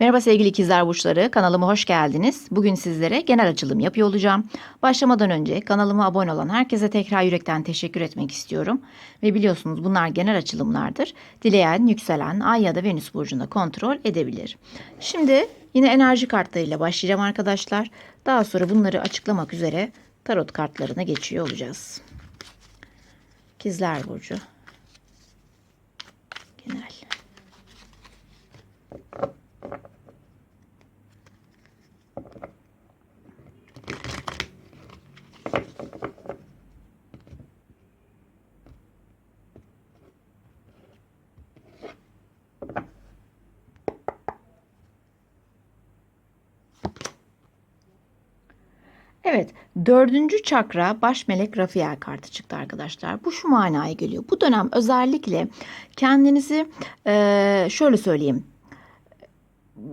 Merhaba sevgili ikizler burçları, kanalıma hoş geldiniz. Bugün sizlere genel açılım yapıyor olacağım. Başlamadan önce kanalıma abone olan herkese tekrar yürekten teşekkür etmek istiyorum. Ve biliyorsunuz bunlar genel açılımlardır. Dileyen, yükselen, ay ya da venüs burcunda kontrol edebilir. Şimdi yine enerji kartlarıyla başlayacağım arkadaşlar. Daha sonra bunları açıklamak üzere tarot kartlarına geçiyor olacağız. İkizler burcu. Genel. Evet, dördüncü çakra baş melek Rafael kartı çıktı arkadaşlar. Bu şu manaya geliyor. Bu dönem özellikle kendinizi eee, şöyle söyleyeyim.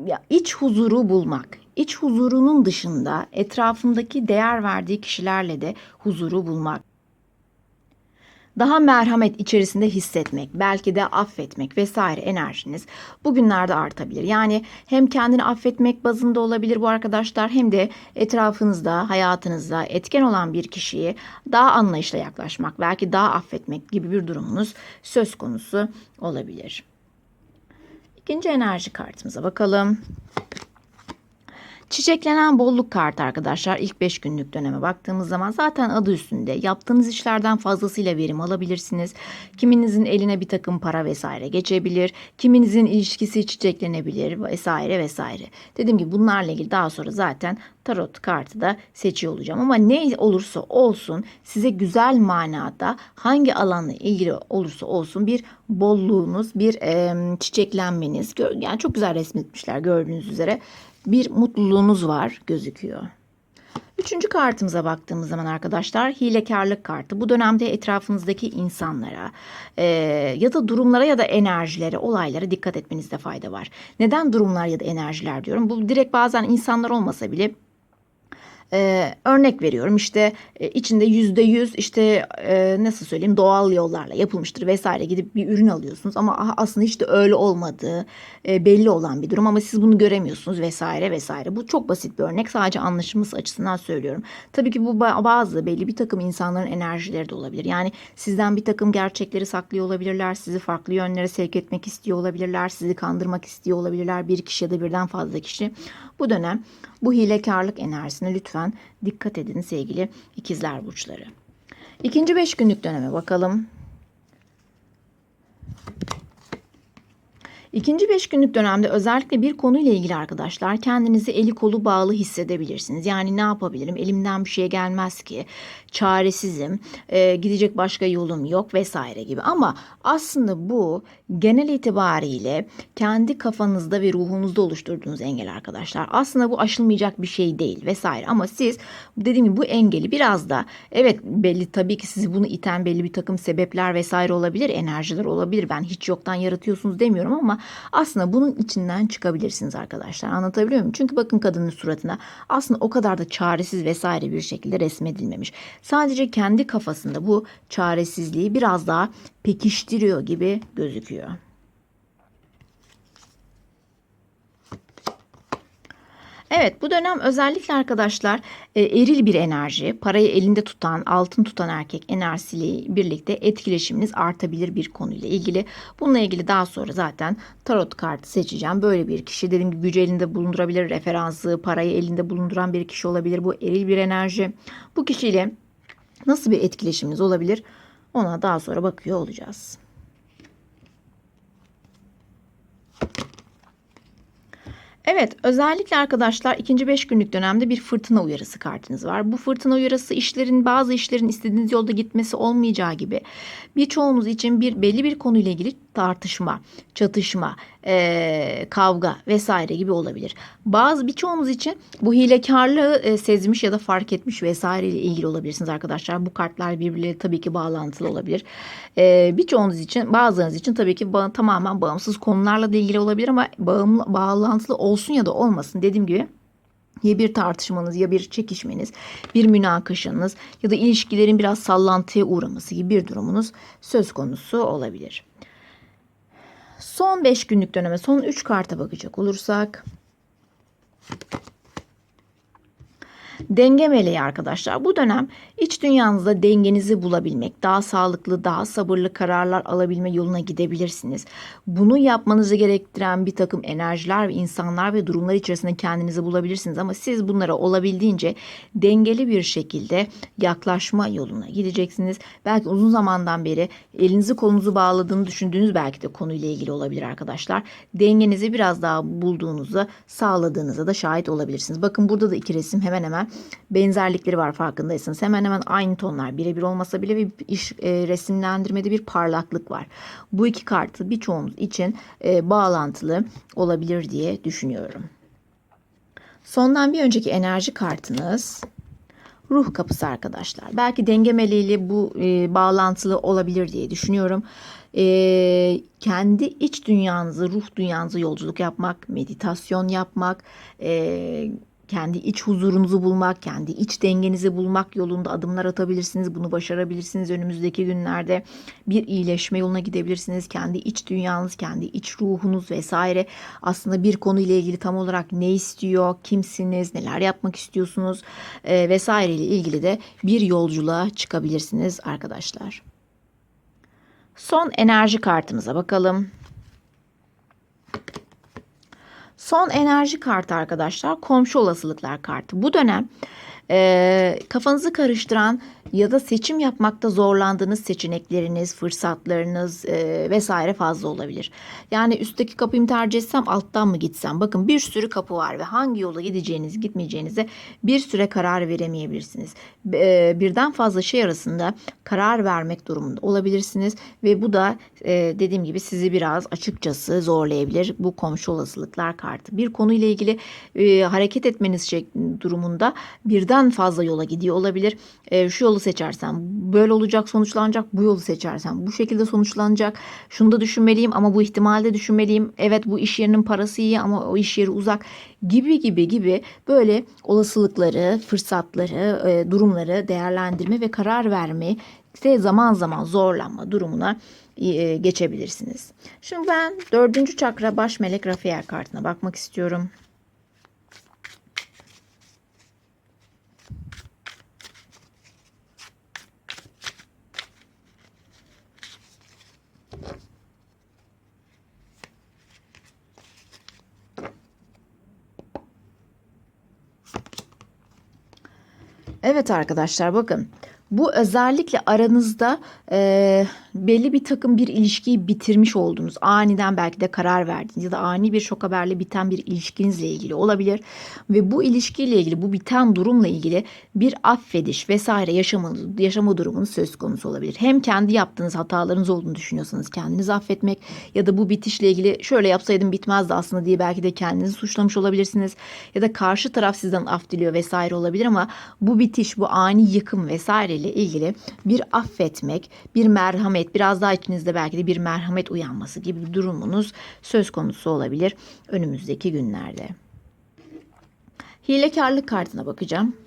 Ya, iç huzuru bulmak, iç huzurunun dışında etrafındaki değer verdiği kişilerle de huzuru bulmak. Daha merhamet içerisinde hissetmek, belki de affetmek vesaire enerjiniz bugünlerde artabilir. Yani hem kendini affetmek bazında olabilir bu arkadaşlar hem de etrafınızda, hayatınızda etken olan bir kişiye daha anlayışla yaklaşmak, belki daha affetmek gibi bir durumunuz söz konusu olabilir. İkinci enerji kartımıza bakalım. Çiçeklenen bolluk kartı arkadaşlar ilk 5 günlük döneme baktığımız zaman zaten adı üstünde yaptığınız işlerden fazlasıyla verim alabilirsiniz. Kiminizin eline bir takım para vesaire geçebilir. Kiminizin ilişkisi çiçeklenebilir vesaire vesaire. Dediğim gibi bunlarla ilgili daha sonra zaten tarot kartı da seçiyor olacağım. Ama ne olursa olsun size güzel manada hangi alanla ilgili olursa olsun bir bolluğunuz, bir e, çiçeklenmeniz yani çok güzel resmetmişler gördüğünüz üzere bir mutluluğunuz var gözüküyor. Üçüncü kartımıza baktığımız zaman arkadaşlar hilekarlık kartı. Bu dönemde etrafınızdaki insanlara e, ya da durumlara ya da enerjilere, olaylara dikkat etmenizde fayda var. Neden durumlar ya da enerjiler diyorum? Bu direkt bazen insanlar olmasa bile ee, örnek veriyorum işte e, içinde yüzde yüz işte e, nasıl söyleyeyim doğal yollarla yapılmıştır vesaire gidip bir ürün alıyorsunuz ama aslında hiç de öyle olmadığı e, belli olan bir durum ama siz bunu göremiyorsunuz vesaire vesaire. Bu çok basit bir örnek sadece anlaşılması açısından söylüyorum. Tabii ki bu bazı belli bir takım insanların enerjileri de olabilir. Yani sizden bir takım gerçekleri saklıyor olabilirler. Sizi farklı yönlere sevk etmek istiyor olabilirler. Sizi kandırmak istiyor olabilirler. Bir kişi ya da birden fazla kişi. Bu dönem bu hilekarlık enerjisine lütfen dikkat edin sevgili ikizler burçları. İkinci beş günlük döneme bakalım. İkinci beş günlük dönemde özellikle bir konuyla ilgili arkadaşlar kendinizi eli kolu bağlı hissedebilirsiniz. Yani ne yapabilirim? Elimden bir şey gelmez ki. Çaresizim. E, gidecek başka yolum yok vesaire gibi. Ama aslında bu genel itibariyle kendi kafanızda ve ruhunuzda oluşturduğunuz engel arkadaşlar. Aslında bu aşılmayacak bir şey değil vesaire. Ama siz dediğim gibi bu engeli biraz da evet belli tabii ki sizi bunu iten belli bir takım sebepler vesaire olabilir. Enerjiler olabilir. Ben hiç yoktan yaratıyorsunuz demiyorum ama aslında bunun içinden çıkabilirsiniz arkadaşlar. Anlatabiliyor muyum? Çünkü bakın kadının suratına aslında o kadar da çaresiz vesaire bir şekilde resmedilmemiş. Sadece kendi kafasında bu çaresizliği biraz daha pekiştiriyor gibi gözüküyor. Evet bu dönem özellikle arkadaşlar e, eril bir enerji, parayı elinde tutan, altın tutan erkek enerjisiyle birlikte etkileşiminiz artabilir bir konuyla ilgili. Bununla ilgili daha sonra zaten tarot kartı seçeceğim. Böyle bir kişi dediğim gibi gücü elinde bulundurabilir, referansı, parayı elinde bulunduran bir kişi olabilir. Bu eril bir enerji. Bu kişiyle nasıl bir etkileşiminiz olabilir? Ona daha sonra bakıyor olacağız. Evet, özellikle arkadaşlar ikinci beş günlük dönemde bir fırtına uyarısı kartınız var. Bu fırtına uyarısı işlerin bazı işlerin istediğiniz yolda gitmesi olmayacağı gibi birçoğunuz için bir belli bir konuyla ilgili tartışma, çatışma, e, kavga vesaire gibi olabilir. Bazı birçoğunuz için bu hilekarlığı e, sezmiş ya da fark etmiş vesaire ile ilgili olabilirsiniz arkadaşlar. Bu kartlar birbirleriyle tabii ki bağlantılı olabilir. E, birçoğunuz için bazılarınız için tabii ki ba- tamamen bağımsız konularla da ilgili olabilir ama bağımlı, bağlantılı olsun ya da olmasın dediğim gibi ya bir tartışmanız ya bir çekişmeniz, bir münakaşanız ya da ilişkilerin biraz sallantıya uğraması gibi bir durumunuz söz konusu olabilir. Son 5 günlük döneme son 3 karta bakacak olursak Denge meleği arkadaşlar. Bu dönem iç dünyanızda dengenizi bulabilmek, daha sağlıklı, daha sabırlı kararlar alabilme yoluna gidebilirsiniz. Bunu yapmanızı gerektiren bir takım enerjiler ve insanlar ve durumlar içerisinde kendinizi bulabilirsiniz. Ama siz bunlara olabildiğince dengeli bir şekilde yaklaşma yoluna gideceksiniz. Belki uzun zamandan beri elinizi kolunuzu bağladığını düşündüğünüz belki de konuyla ilgili olabilir arkadaşlar. Dengenizi biraz daha bulduğunuzda, sağladığınıza da şahit olabilirsiniz. Bakın burada da iki resim hemen hemen benzerlikleri var farkındaysanız. Hemen hemen aynı tonlar birebir olmasa bile bir iş e, resimlendirmede bir parlaklık var. Bu iki kartı birçoğumuz için e, bağlantılı olabilir diye düşünüyorum. Sondan bir önceki enerji kartınız ruh kapısı arkadaşlar. Belki denge meleğiyle bu e, bağlantılı olabilir diye düşünüyorum. E, kendi iç dünyanızı, ruh dünyanızı yolculuk yapmak, meditasyon yapmak, e, kendi iç huzurunuzu bulmak, kendi iç dengenizi bulmak yolunda adımlar atabilirsiniz. Bunu başarabilirsiniz önümüzdeki günlerde. Bir iyileşme yoluna gidebilirsiniz. Kendi iç dünyanız, kendi iç ruhunuz vesaire aslında bir konuyla ilgili tam olarak ne istiyor, kimsiniz, neler yapmak istiyorsunuz e, vesaire ile ilgili de bir yolculuğa çıkabilirsiniz arkadaşlar. Son enerji kartımıza bakalım. Son enerji kartı arkadaşlar komşu olasılıklar kartı. Bu dönem e, kafanızı karıştıran ya da seçim yapmakta zorlandığınız seçenekleriniz, fırsatlarınız e, vesaire fazla olabilir. Yani üstteki kapıyı mı tercih etsem alttan mı gitsem? Bakın bir sürü kapı var ve hangi yola gideceğiniz gitmeyeceğinize bir süre karar veremeyebilirsiniz. E, birden fazla şey arasında karar vermek durumunda olabilirsiniz ve bu da e, dediğim gibi sizi biraz açıkçası zorlayabilir. Bu komşu olasılıklar kartı. Bir konuyla ilgili e, hareket etmeniz durumunda birden fazla yola gidiyor olabilir. E, şu yolu seçersem böyle olacak sonuçlanacak bu yolu seçersem bu şekilde sonuçlanacak şunu da düşünmeliyim ama bu ihtimalde düşünmeliyim evet bu iş yerinin parası iyi ama o iş yeri uzak gibi gibi gibi böyle olasılıkları fırsatları e, durumları değerlendirme ve karar verme işte zaman zaman zorlanma durumuna geçebilirsiniz. Şimdi ben dördüncü çakra baş melek Rafael kartına bakmak istiyorum. Evet arkadaşlar bakın bu özellikle aranızda e, belli bir takım bir ilişkiyi bitirmiş olduğunuz aniden belki de karar verdiğiniz ya da ani bir şok haberle biten bir ilişkinizle ilgili olabilir ve bu ilişkiyle ilgili bu biten durumla ilgili bir affediş vesaire yaşamanız, yaşama durumunuz söz konusu olabilir. Hem kendi yaptığınız hatalarınız olduğunu düşünüyorsanız kendinizi affetmek ya da bu bitişle ilgili şöyle yapsaydım bitmezdi aslında diye belki de kendinizi suçlamış olabilirsiniz ya da karşı taraf sizden af diliyor vesaire olabilir ama bu bitiş bu ani yıkım vesaire ile ilgili bir affetmek, bir merhamet, biraz daha içinizde belki de bir merhamet uyanması gibi bir durumunuz söz konusu olabilir önümüzdeki günlerde. Hilekarlık kartına bakacağım.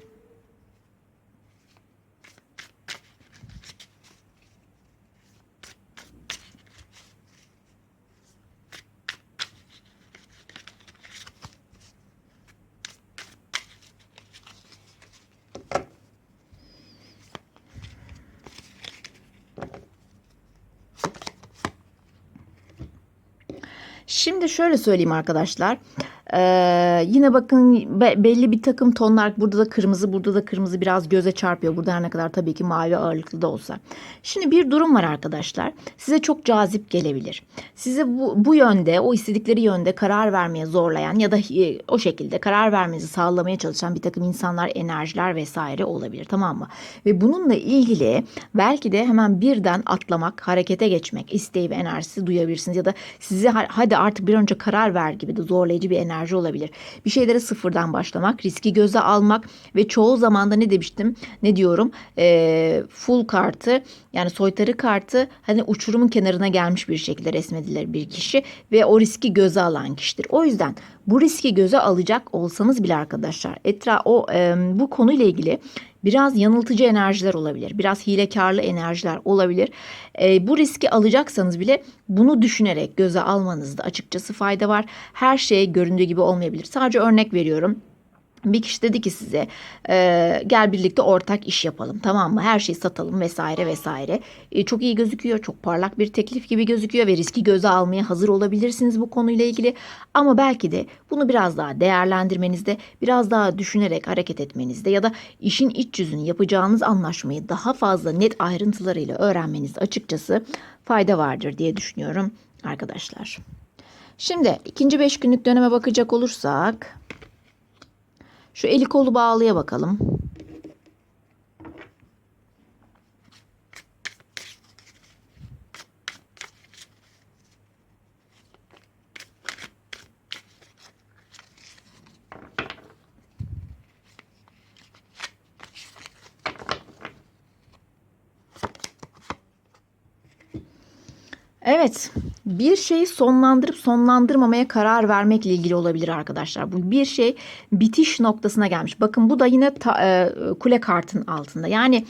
Şimdi şöyle söyleyeyim arkadaşlar. Ee, yine bakın be, belli bir takım tonlar burada da kırmızı burada da kırmızı biraz göze çarpıyor. Burada her ne kadar tabii ki mavi ağırlıklı da olsa. Şimdi bir durum var arkadaşlar. Size çok cazip gelebilir. Size bu, bu yönde o istedikleri yönde karar vermeye zorlayan ya da e, o şekilde karar vermenizi sağlamaya çalışan bir takım insanlar, enerjiler vesaire olabilir tamam mı? Ve bununla ilgili belki de hemen birden atlamak, harekete geçmek isteği ve enerjisi duyabilirsiniz. Ya da sizi hadi artık bir önce karar ver gibi de zorlayıcı bir enerji enerji olabilir. Bir şeylere sıfırdan başlamak, riski göze almak ve çoğu zamanda ne demiştim, ne diyorum, e, full kartı yani soytarı kartı hani uçurumun kenarına gelmiş bir şekilde resmedilir bir kişi ve o riski göze alan kişidir. O yüzden bu riski göze alacak olsanız bile arkadaşlar etra o e, bu konuyla ilgili Biraz yanıltıcı enerjiler olabilir. Biraz hilekarlı enerjiler olabilir. E, bu riski alacaksanız bile bunu düşünerek göze almanızda açıkçası fayda var. Her şey göründüğü gibi olmayabilir. Sadece örnek veriyorum. Bir kişi dedi ki size e, gel birlikte ortak iş yapalım tamam mı? Her şeyi satalım vesaire vesaire. E, çok iyi gözüküyor. Çok parlak bir teklif gibi gözüküyor ve riski göze almaya hazır olabilirsiniz bu konuyla ilgili. Ama belki de bunu biraz daha değerlendirmenizde, biraz daha düşünerek hareket etmenizde ya da işin iç yüzünü yapacağınız anlaşmayı daha fazla net ayrıntılarıyla öğrenmenizde açıkçası fayda vardır diye düşünüyorum arkadaşlar. Şimdi ikinci beş günlük döneme bakacak olursak şu eli kolu bağlıya bakalım. Evet, bir şeyi sonlandırıp sonlandırmamaya karar vermekle ilgili olabilir arkadaşlar. Bu bir şey bitiş noktasına gelmiş. Bakın bu da yine ta, e, kule kartın altında. Yani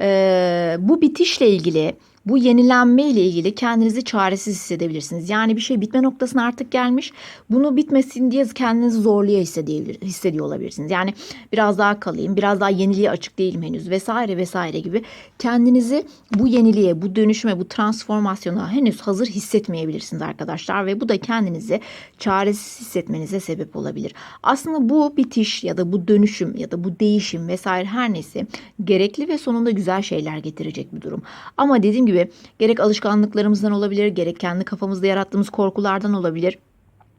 e, bu bitişle ilgili, bu yenilenme ile ilgili kendinizi çaresiz hissedebilirsiniz. Yani bir şey bitme noktasına artık gelmiş. Bunu bitmesin diye kendinizi zorluyor hissediyor, hissediyor olabilirsiniz. Yani biraz daha kalayım, biraz daha yeniliğe açık değilim henüz vesaire vesaire gibi kendinizi bu yeniliğe, bu dönüşüme, bu transformasyona henüz hazır hissetmeyebilirsiniz arkadaşlar ve bu da kendinizi çaresiz hissetmenize sebep olabilir. Aslında bu bitiş ya da bu dönüşüm ya da bu değişim vesaire her neyse gerekli ve sonunda güzel şeyler getirecek bir durum. Ama dediğim gibi gerek alışkanlıklarımızdan olabilir, gerek kendi kafamızda yarattığımız korkulardan olabilir.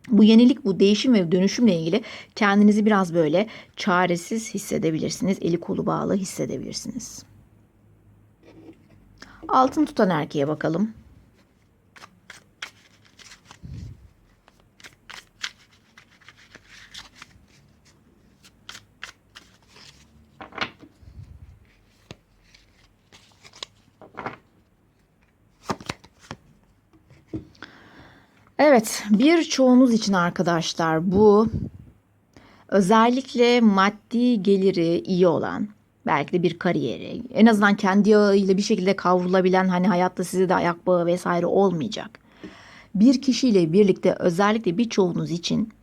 Bu yenilik, bu değişim ve dönüşümle ilgili kendinizi biraz böyle çaresiz hissedebilirsiniz. Eli kolu bağlı hissedebilirsiniz. Altın tutan erkeğe bakalım. Evet, birçoğunuz için arkadaşlar bu özellikle maddi geliri iyi olan, belki de bir kariyeri, en azından kendi yağıyla bir şekilde kavrulabilen hani hayatta size de ayak bağı vesaire olmayacak. Bir kişiyle birlikte özellikle birçoğunuz için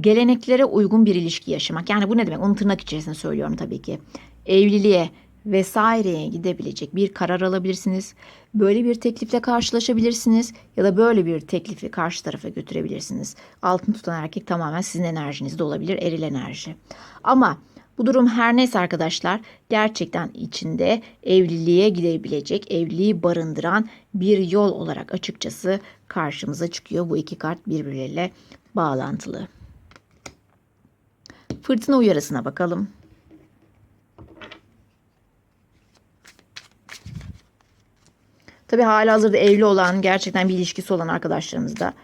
geleneklere uygun bir ilişki yaşamak. Yani bu ne demek? Onu tırnak içerisinde söylüyorum tabii ki. Evliliğe, vesaireye gidebilecek bir karar alabilirsiniz. Böyle bir teklifle karşılaşabilirsiniz ya da böyle bir teklifi karşı tarafa götürebilirsiniz. Altın tutan erkek tamamen sizin enerjinizde olabilir, eril enerji. Ama bu durum her neyse arkadaşlar gerçekten içinde evliliğe gidebilecek, evliliği barındıran bir yol olarak açıkçası karşımıza çıkıyor. Bu iki kart birbirleriyle bağlantılı. Fırtına uyarısına bakalım. Tabii hala hazırda evli olan, gerçekten bir ilişkisi olan arkadaşlarımız da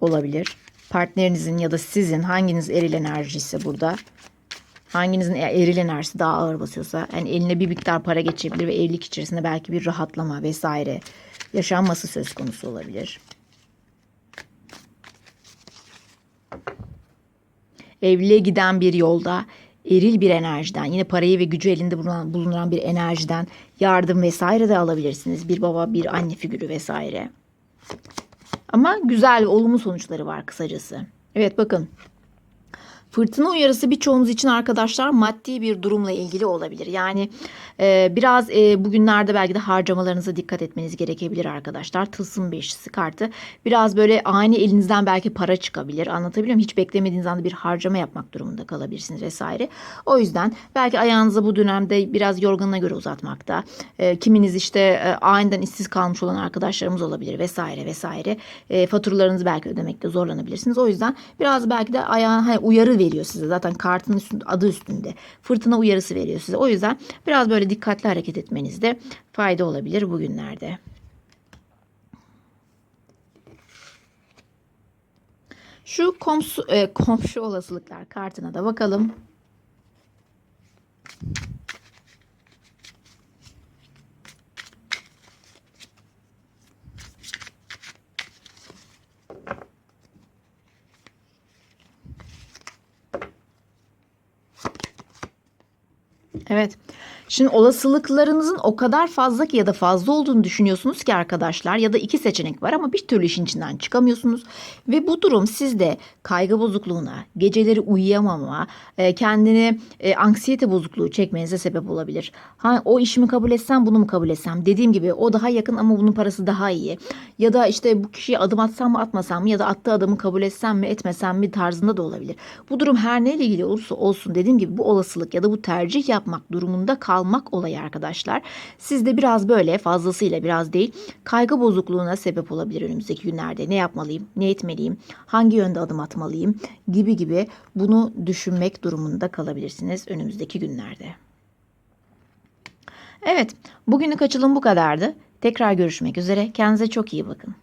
olabilir. Partnerinizin ya da sizin hanginiz eril enerjisi burada hanginizin eril enerjisi daha ağır basıyorsa yani eline bir miktar para geçebilir ve evlilik içerisinde belki bir rahatlama vesaire yaşanması söz konusu olabilir. Evliliğe giden bir yolda eril bir enerjiden yine parayı ve gücü elinde bulunan, bulunan bir enerjiden yardım vesaire de alabilirsiniz. Bir baba bir anne figürü vesaire. Ama güzel ve olumlu sonuçları var kısacası. Evet bakın Fırtına uyarısı birçoğunuz için arkadaşlar maddi bir durumla ilgili olabilir. Yani e, biraz e, bugünlerde belki de harcamalarınıza dikkat etmeniz gerekebilir arkadaşlar. Tılsım beşlisi kartı. Biraz böyle ani elinizden belki para çıkabilir. Anlatabiliyor muyum? Hiç beklemediğiniz anda bir harcama yapmak durumunda kalabilirsiniz vesaire. O yüzden belki ayağınızı bu dönemde biraz yorganına göre uzatmakta. E, kiminiz işte e, aniden işsiz kalmış olan arkadaşlarımız olabilir vesaire vesaire. E, faturalarınızı belki ödemekte zorlanabilirsiniz. O yüzden biraz belki de ayağın hani uyarı veriyor size. Zaten kartın üstünde, adı üstünde. Fırtına uyarısı veriyor size. O yüzden biraz böyle dikkatli hareket etmenizde fayda olabilir bugünlerde. Şu komşu, e, komşu olasılıklar kartına da bakalım. Evet. Şimdi olasılıklarınızın o kadar fazla ki ya da fazla olduğunu düşünüyorsunuz ki arkadaşlar ya da iki seçenek var ama bir türlü işin içinden çıkamıyorsunuz ve bu durum sizde kaygı bozukluğuna, geceleri uyuyamama, e, kendini e, anksiyete bozukluğu çekmenize sebep olabilir. Ha, o işimi kabul etsem bunu mu kabul etsem? Dediğim gibi o daha yakın ama bunun parası daha iyi. Ya da işte bu kişiye adım atsam mı atmasam mı ya da attığı adımı kabul etsem mi etmesem mi tarzında da olabilir. Bu durum her neyle ilgili olursa olsun dediğim gibi bu olasılık ya da bu tercih yapmak durumunda kalmak olayı arkadaşlar. Sizde biraz böyle fazlasıyla biraz değil kaygı bozukluğuna sebep olabilir önümüzdeki günlerde. Ne yapmalıyım, ne etmeliyim, hangi yönde adım atmalıyım gibi gibi bunu düşünmek durumunda kalabilirsiniz önümüzdeki günlerde. Evet, bugünlük açılım bu kadardı. Tekrar görüşmek üzere. Kendinize çok iyi bakın.